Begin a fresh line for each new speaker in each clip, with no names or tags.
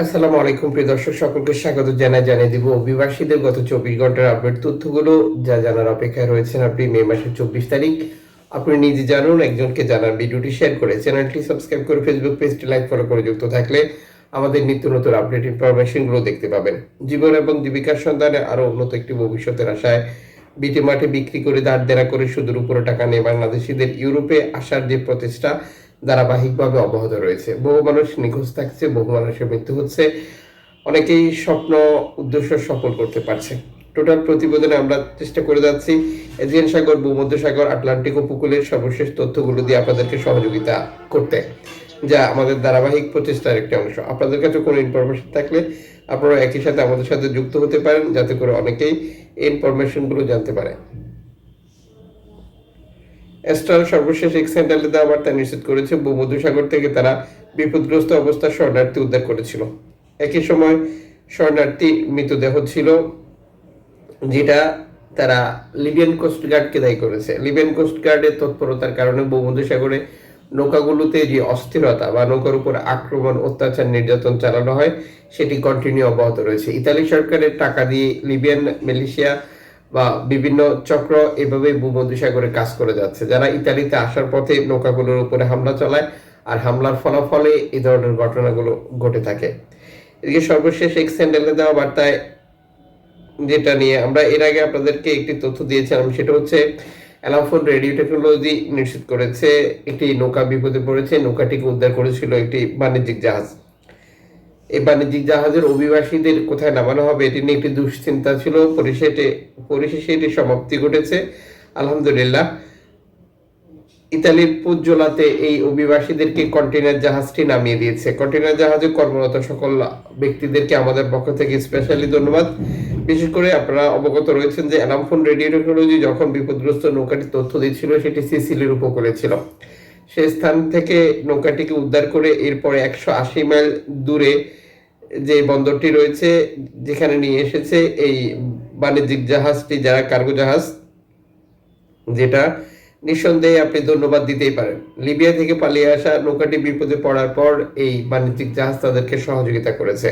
আসসালামু আলাইকুম, প্রিয় দর্শক, সকলকে স্বাগত জানাই, জানিয়ে দিব অভিবাসীদের গত চব্বিশ ঘণ্টার আপডেট তথ্যগুলো, যা জানার অপেক্ষায় রয়েছেন আপনি মে মাসের চব্বিশ তারিখ। আপনি নিজে জানুন, একজনকে জানার ভিডিওটি, শেয়ার করে চ্যানেলটি সাবস্ক্রাইব করে ফেসবুক পেজটি লাইক ফলো করে যুক্ত থাকলে আমাদের নিত্য নতুন আপডেট ইনফরমেশনগুলো দেখতে পাবেন। জীবন এবং জীবিকার সন্ধানে আরও উন্নত একটি ভবিষ্যতের আশায় বিটে মাঠে বিক্রি করে দাঁড় দেনা করে সুদের উপরে টাকা নিয়ে বাংলাদেশিদের ইউরোপে আসার যে প্রচেষ্টা ধারাবাহিকভাবে অব্যাহত রয়েছে। বহু মানুষ নিখোঁজ থাকছে, বহু মানুষের মৃত্যু হচ্ছে। অনেকেই স্বপ্ন, উদ্দেশ্য সফল করতে পারছে। টোটাল প্রতিবেদনে আমরা চেষ্টা করে যাচ্ছি। এজিয়ান সাগর ভূমধ্য সাগর আটলান্টিক উপকূলের সর্বশেষ তথ্যগুলো দিয়ে আপনাদেরকে সহযোগিতা করতে, যা আমাদের ধারাবাহিক প্রচেষ্টার একটি অংশ। আপনাদের কাছে কোনো ইনফরমেশন থাকলে আপনারা একই সাথে আমাদের সাথে যুক্ত হতে পারেন, যাতে করে অনেকেই ইনফরমেশনগুলো জানতে পারে। এস্টার সর্বশেষ এক সেন্টারে দেওয়া বার্তা নিশ্চিত করেছে, ভূমধ্যসাগর থেকে তারা বিপদগ্রস্ত অবস্থায় শরণার্থী উদ্ধার করেছিল। একই সময় শরণার্থী মৃতদেহ ছিল, যেটা তারা লিবিয়ান কোস্ট গার্ডকে দায়ী করেছে। লিবিয়ান কোস্ট গার্ডের তৎপরতার কারণে ভূমধ্যসাগরে নৌকাগুলোতে যে অস্থিরতা বা নৌকার উপর আক্রমণ, অত্যাচার, নির্যাতন চালানো হয়, সেটি কন্টিনিউ অব্যাহত রয়েছে। ইতালি সরকারের টাকা দিয়ে লিবিয়ান মালয়েশিয়া বা বিভিন্ন চক্র এভাবে ভূমধ্যসাগরে কাজ করে যাচ্ছে। যারা ইতালিতে আসার পথে নৌকাগুলোর উপরে হামলা চালায় আর হামলার ফলাফলে এই ধরনের ঘটনাগুলো ঘটে থাকে। এদিকে সর্বশেষ এক স্যান্ডেলে দেওয়া বার্তায় যেটা নিয়ে আমরা এর আগে আপনাদেরকে একটি তথ্য দিয়েছিলাম, সেটা হচ্ছে অ্যালাফোন রেডিও টেকনোলজি নিশ্চিত করেছে, একটি নৌকা বিপদে পড়েছে, নৌকাটিকে উদ্ধার করেছিল একটি বাণিজ্যিক জাহাজ। এই বাণিজ্যিক জাহাজের অভিবাসীদের কোথায় নামানো হবে, এটি নিয়ে একটি দুশ্চিন্তা ছিল। পরিশেষে পরিশেষে এটি সমাপ্তি ঘটেছে। আলহামদুলিল্লাহ। ইতালির পুজ্জোলাতে এই অভিবাসীদেরকে কন্টেনার জাহাজটি নামিয়ে দিয়েছে। কন্টেনার জাহাজে কর্মরত সকল ব্যক্তিদেরকে আমাদের পক্ষ থেকে স্পেশালি ধন্যবাদ। বিশেষ করে আপনারা অবগত রয়েছেন যে অ্যালামফোন রেডিও টেকনোলজি যখন বিপদগ্রস্ত নৌকাটি তথ্য দিচ্ছিল, সেটি সিসিলির উপকূলে ছিল। সে স্থান থেকে নৌকাটিকে উদ্ধার করে এরপরে একশো আশি মাইল দূরে যে বন্দরটি রয়েছে, যেখানে নিয়ে এসেছে এই বাণিজ্যিক জাহাজটি, যারা কার্গো জাহাজ, যেটা নিঃসন্দেহে আপনি ধন্যবাদ দিতেই পারেন। লিবিয়া থেকে পালিয়ে আসা নৌকাটি বিপদে পড়ার পর এই বাণিজ্যিক জাহাজ তাদেরকে সহযোগিতা করেছে।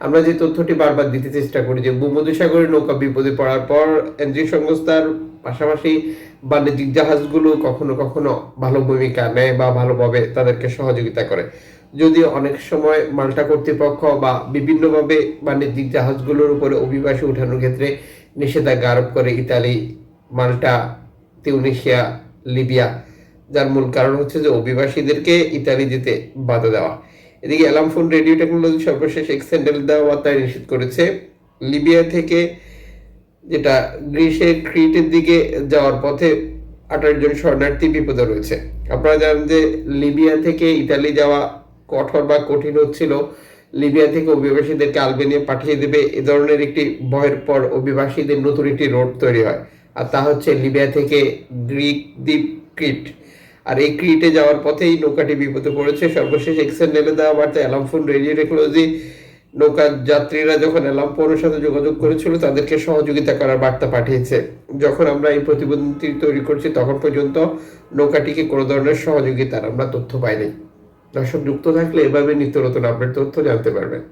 আমরা যে তথ্যটি বারবার দিতে চেষ্টা করি যে ভূমধ্যসাগরের নৌকা বিপদে পড়ার পর এনজিও সংস্থার পাশাপাশি বাণিজ্যিক জাহাজগুলো কখনো কখনো ভালো ভূমিকা নেয় বা ভালোভাবে তাদেরকে সহযোগিতা করে। যদিও অনেক সময় মাল্টা কর্তৃপক্ষ বা বিভিন্নভাবে বাণিজ্যিক জাহাজগুলোর উপরে অভিবাসী উঠানোর ক্ষেত্রে নিষেধাজ্ঞা আরোপ করে ইতালি, মাল্টা তিউনিশিয়া লিবিয়া, যার মূল কারণ হচ্ছে যে অভিবাসীদেরকে ইতালি যেতে বাধা দেওয়া। এদিকে অ্যালামফোন রেডিও টেকনোলজি সর্বশেষ এক্সেন্ডেল দেওয়া বার্তায় নিশ্চিত করেছে। লিবিয়া থেকে যেটা গ্রিসের ক্রিটের দিকে যাওয়ার পথে আঠাশ জন শরণার্থী বিপদে রয়েছে। আপনারা জানেন যে লিবিয়া থেকে ইতালি যাওয়া কঠোর বা কঠিন হচ্ছিল। লিবিয়া থেকে অভিবাসীদেরকে আলবেনিয়া পাঠিয়ে দেবে। এ ধরনের একটি ভয়ের পর অভিবাসীদের নতুন একটি রোড তৈরি হয়, আর তা হচ্ছে লিবিয়া থেকে গ্রিক দ্বীপ ক্রিট। আর এই ক্রিটে যাওয়ার পথেই নৌকাটি বিপদে পড়েছে। সর্বশেষ এক্সেন নেলে দেওয়া বার্তা অ্যালামফোন রেডিও টেকনোলজি নৌকার যাত্রীরা যখন অ্যালামফোনের সাথে যোগাযোগ করেছিল, তাদেরকে সহযোগিতা করার বার্তা পাঠিয়েছে। যখন আমরা এই প্রতিবেদনটি তৈরি করছি, তখন পর্যন্ত নৌকাটিকে কোনো ধরনের সহযোগিতার আমরা তথ্য পাইনি। দর্শক, যুক্ত থাকলে এভাবে নিত্য নতুন আপডেট তথ্য জানতে পারবেন।